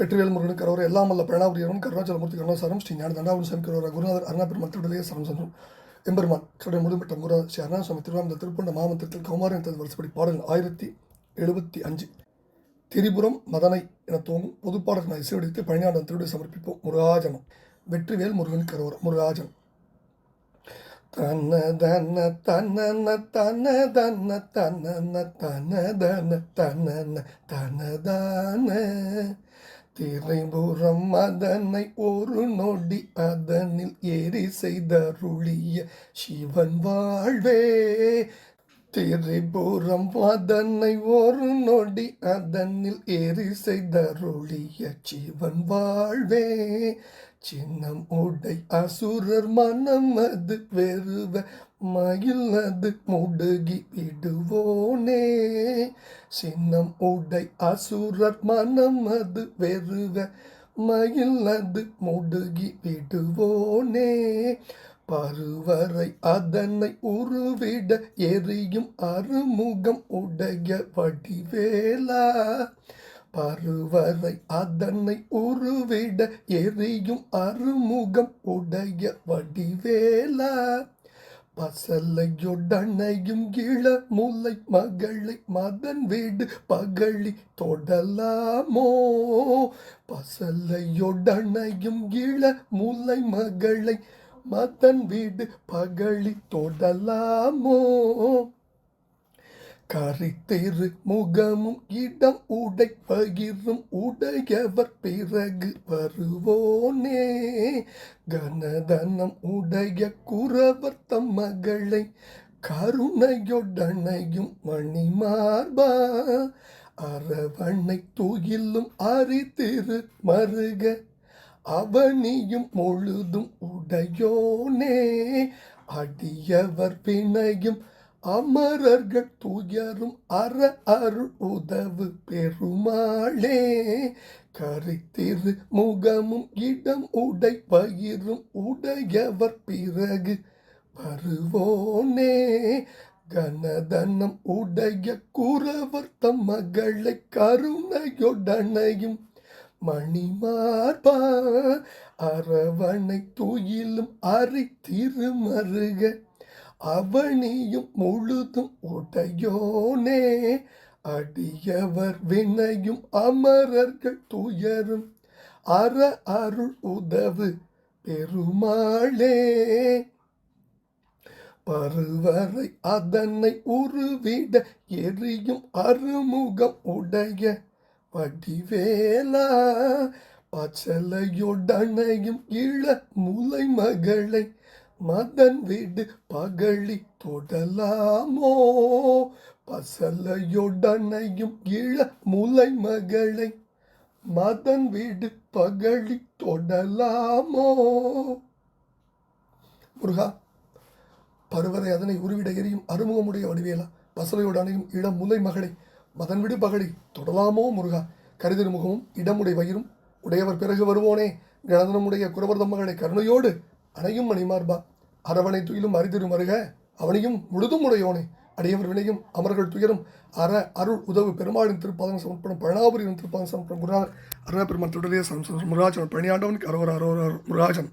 வெற்றிவேல் முருகன் கரோர எல்லாம் வல்ல பிரணாபுரியவன் கருணாச்சலமூர்த்தி கருணாசாரம் ஸ்ரீ ஞான தண்டாவன் சாமி கரோர குருநாதர் அருணாபெரும் மத்தியுடைய சரம் சந்திரம் எம்பெருமான் கடை முழுமட்டம் குரு ஸ்ரீ அருணாசாமி திருவாரூர் திருப்பண்ட மாமந்திரத்தில் கௌமாரன் தனது வருஷப்படி பாடல் ஆயிரத்தி எழுபத்தி அஞ்சு. திரிபுரம் மதனை என தோங்கும் பொதுப்பாடல் நான் இசைவடித்து பழனியாண்டன் திருவிடை சமர்ப்பிப்போம். முருகாஜனம். வெற்றிவேல் முருகன் கரோர முருகாஜனம். தன்ன தன்ன தன்ன தன்ன தன்ன தன்ன தன்ன தன்ன தன்ன தன்ன தன்ன திரைபுறம் அதனை ஒரு நொடி அதனில் ஏறி செய்தருளிய சிவன் வாழ்வே. திரிபுரம் அதனை ஒரு நொடி அதனில் ஏறி செய்தருளிய சிவன் வாழ்வே. சின்னம் உடை அசுரர் மனம் அது வெறுவ மயில் அது முடுகி விடுவோனே. சின்னம் உடை அசுரர் மனம் அது வெறுவ மயில் அது முடுகி விடுவோனே. பருவரை அதனை உருவிட எரியும் அருமுகம் உடைய வடிவேலா. பருவரை அதனை உருவிட எரியும் அருமுகம் உடைய வடிவேலா. பசலையொடனையும் இள முல்லை மகளை மதன் வீடு பகழி தொடலாமோ? பசலையொடனையும் இள முல்லை மகளை மதன் வீடு பகழி தொடலாமோ? கரித்திரு முகமும் இடம் உடை பகிரும் உடையவர் பிறகு வருவோனே. கனதனம் உடைய குறவர் தம் மகளை கருணையொடனையும் மணிமார்பா. அரவணை தூயிலும் அரித்திரு மருக அவனியும் முழுதும் உடையோனே. அடியவர் பிணையும் அமரர்கள் துயரும் அற அருள் உதவு பெருமாளே. கரைத்திரு முகமும் இடம் உடை பயிரும் உடையவர் பிறகு வருவோனே. கனதனம் உடைய குறவர் தம் மகளை கருணையொடனையும் மணிமார்பா. அரவணை துயிலும் அரி திருமருக அவனியும் முழுதும் உடையோனே. அடியவர் வினையும் அமரர்கள் துயரும். அற அருள் உதவு பெருமாளே. பருவரை அதனை உருவிட எரியும் அருமுகம் உடைய வடிவேலா. பச்சலையொடனையும் இள முலை மகளை மதன் வீடு பகழி தொடலாமோ? பசலையொடனையும் இள முலை மகளை மதன் வீடு பகழி தொடலாமோ? முருகா பருவரை அதனை உருவிட எரியும் அறுமுகமுடைய வடிவேலா பசலையுடனையும் இளம் முலை மகளை மதன் விடு பகழி தொடலாமோ முருகா? கருதிருமுகமும் இடமுடை வயிறும் உடையவர் பிறகு வருவோனே கணதனமுடைய குரவர்தம் மகளை கருணையோடு அணையும் மணிமார்பா. அரவணை துயிலும் அரிதிரு மருக அவனையும் முழுதும் உடையோனே அடையவர் வினையும் அமர்கள் துயரும். அற அருள் உதவு பெருமாளின் திருப்பாதம் சமர்ப்பணம் பழனாபுரியின் திருப்பாதம் சமர்ப்பணம். குருநாதர் அருணா பெருமாள் தொடரிய முருகாஜன் பழனியாண்டவனுக்கு அரோர அரோர முருகாஜன்